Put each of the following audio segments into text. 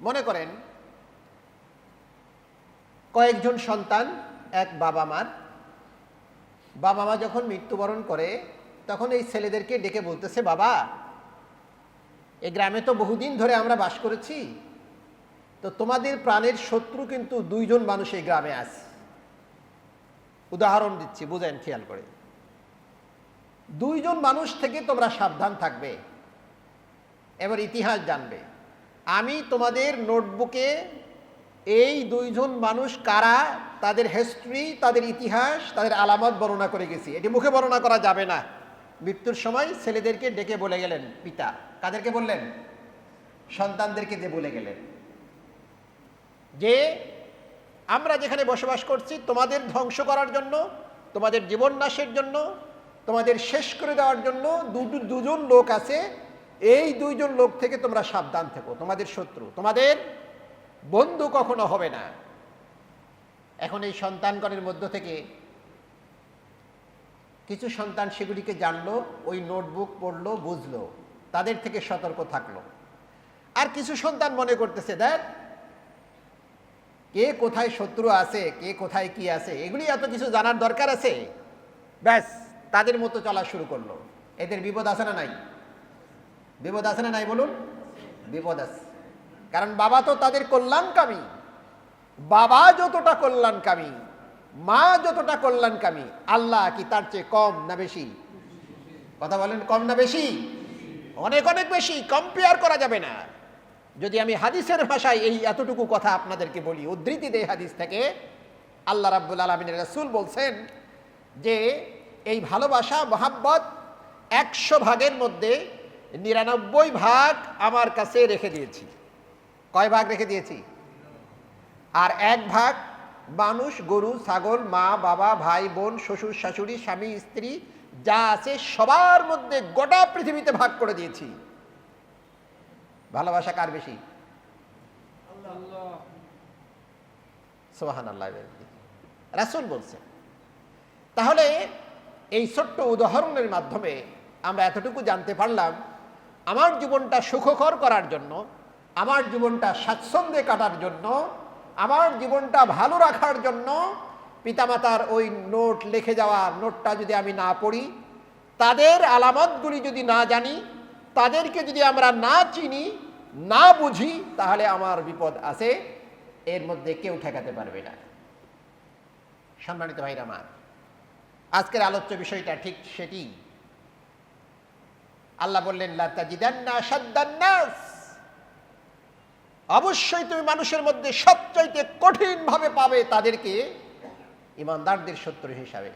মনে করেন, কয়েকজন সন্তান, এক বাবা মার বাবা মা যখন মৃত্যুবরণ করে, তখন এই ছেলেদেরকে ডেকে বলতেছে, বাবা এই গ্রামে তো বহুদিন ধরে আমরা বাস করেছি, তো তোমাদের প্রাণের শত্রু কিন্তু দুইজন মানুষ এই গ্রামে আছে। উদাহরণ দিচ্ছি, বুঝেন খেয়াল করে। দুইজন মানুষ থেকে তোমরা সাবধান থাকবে, এবার ইতিহাস জানবে। আমি তোমাদের নোটবুকে এই দুইজন মানুষ কারা? তাদের হিস্ট্রি তাদের ইতিহাস, তাদের আলামত বর্ণনা করে গেছি। এটি মুখে বর্ণনা করা যাবে না। মৃত্যুর সময় ছেলেদেরকে ডেকে বলে গেলেন, পিতা। কাদেরকে বললেন? সন্তানদেরকে যে বলে গেলেন। যে আমরা যেখানে বসবাস করছি, তোমাদের ধ্বংস করার জন্য, তোমাদের জীবন নাশের জন্য, তোমাদের শেষ করে দেওয়ার জন্য দুটো, দুজন লোক আছে এই দুইজন লোক থেকে তোমরা সাবধান থেকো, তোমাদের শত্রু। তোমাদের বন্ধু কখনো হবে না। এখন এই সন্তানগণের মধ্য থেকে কিছু সন্তান সেগুলিকে জানলো, ওই নোটবুক পড়ল, বুঝলো, তাদের থেকে সতর্ক থাকল। আর কিছু সন্তান মনে করতেছে, দেখ, কে কোথায় শত্রু আছে, কে কোথায় কি আছে, এগুলি এত কিছু জানার দরকার আছে? ব্যাস, তাদের মতো চলা শুরু করল। এদের বিপদ আছে না নাই? বিপদ আছে না নাই বলুন? বিপদ আছে। কারণ বাবা তো তাদের কল্যাণকামী। বাবা যতটা কল্যাণকামী, মা যতটা কল্যাণকামী, আল্লাহ কি তার চেয়ে কম না বেশি? কথা বলেন, কম না বেশি? অনেক অনেক বেশি কম্পেয়ার করা যাবে না। যদি আমি হাদিসের ভাষায় এই এতটুকু কথা আপনাদেরকে বলি, উদ্ধৃতি দেই হাদিস থেকে, আল্লাহ রাব্বুল আলমিনের রাসূল বলছেন যে, এই ভালোবাসা, মহাব্বত একশো ভাগের মধ্যে নিরানব্বই ভাগ আমার কাছে রেখে দিয়েছি। কয় ভাগ রেখে দিয়েছি? আর এক ভাগ মানুষ, গরু, ছাগল, মা, বাবা, ভাই, বোন, শ্বশুর, শাশুড়ি, স্বামী, স্ত্রী, যা আছে সবার মধ্যে গোটা পৃথিবীতে ভাগ করে দিয়েছি। ভালোবাসা কার বেশি? সোহান আল্লাহ রাসুল বলছেন তাহলে এই ছোট্ট উদাহরণের মাধ্যমে আমরা এতটুকু জানতে পারলাম আমার জীবনটা সুখকর করার জন্য, আমার জীবনটা স্বাচ্ছন্দ্যে কাটার জন্য, আমার জীবনটা ভালো রাখার জন্য পিতামাতার ওই নোট লিখে যাওয়া নোটটা যদি আমি না পড়ি, তাদের আলামতগুলি যদি না জানি, তাদেরকে যদি আমরা না চিনি, না বুঝি, তাহলে আমার বিপদ আছে, এর মধ্যে কেউ ঠেকাতে পারবে না। সম্মানিত ভাইরা আমার, আজকের আলোচ্য বিষয়টা ঠিক সেটি আল্লাহ বললেন অবশ্যই তুমি মানুষের মধ্যে সবচাইতে কঠিন ভাবে পাবে তাদেরকে ইমানদারদের শত্রু হিসাবে,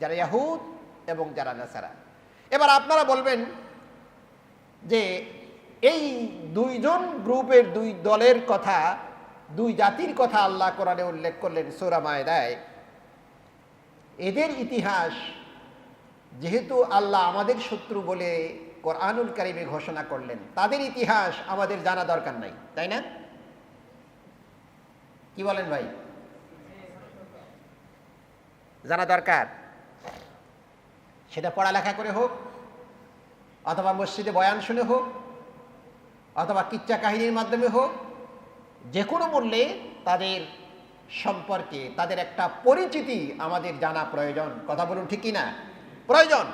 যারা ইয়াহুদ এবং যারা নাসারা। এবার আপনারা বলবেন যে এই দুইজন গ্রুপের দুই দলের কথা, দুই জাতির কথা আল্লাহ কোরআনে উল্লেখ করলেন সোরা মায়দায়। এদের ইতিহাস যেহেতু আল্লাহ আমাদের শত্রু বলে কোরআনুল কারিমে ঘোষণা করলেন, তাদের ইতিহাস আমাদের জানা দরকার নাই, তাই না? কি বলেন ভাই? জানা দরকার। সেটা পড়ালেখা করে হোক, অথবা মসজিদে বয়ান শুনে হোক, অথবা কিচ্চা কাহিনীর মাধ্যমে হোক যে কোনো মূল্যে তাদের সম্পর্কে, তাদের একটা পরিচিতি আমাদের জানা প্রয়োজন। কথা বলুন ঠিক কিনা? প্রয়োজন।